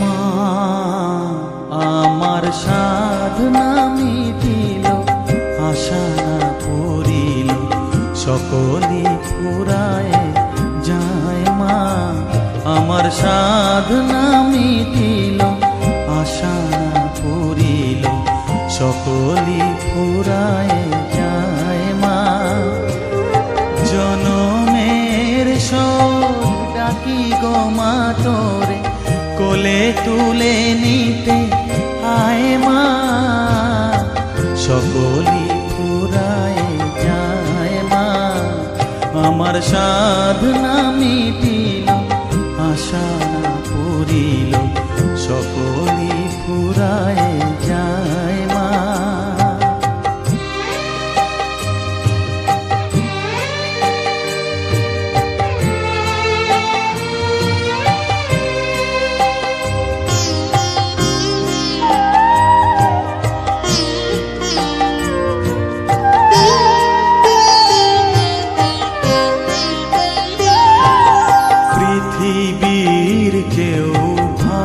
মা, আমার সাধনা মিটিল, আশা না পুরিল সকলি ফুরায় যায় মা, আমার সাধনা মিটিল, আশা না পুরিল সকলি ফুরায় যায় মা। জনমের সব ডাকি গো মা তোরে কোলে তুলে নিতে আয় মা। সকলি ফুরায় যায় মা। আমার সাধনা মিটিল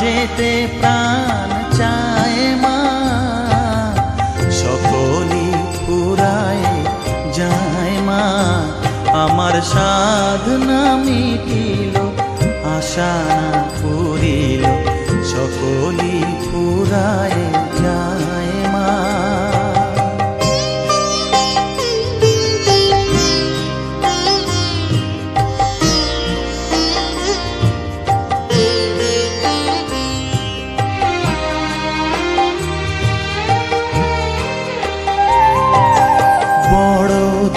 যেতে প্রাণ চায় মা। সকলি পুরায় যায় মা। আমার সাধনা মিটিল, আশা পুরিল সকলি পুরায়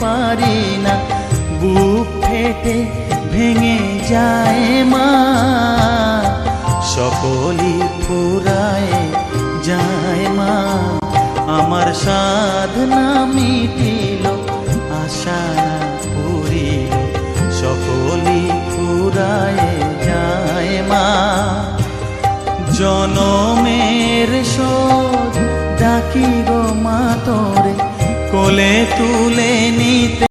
পারি না। বুক ফেটে ভেঙে যায় মা। সকলি ফুরায় যায় মা। আমার সাধনা মিটিল, আশা পুরিল সকলি ফুরায় যায় মা। জনমের শোধ ডাকি গো মা তোরে কোলে তুলে নিতে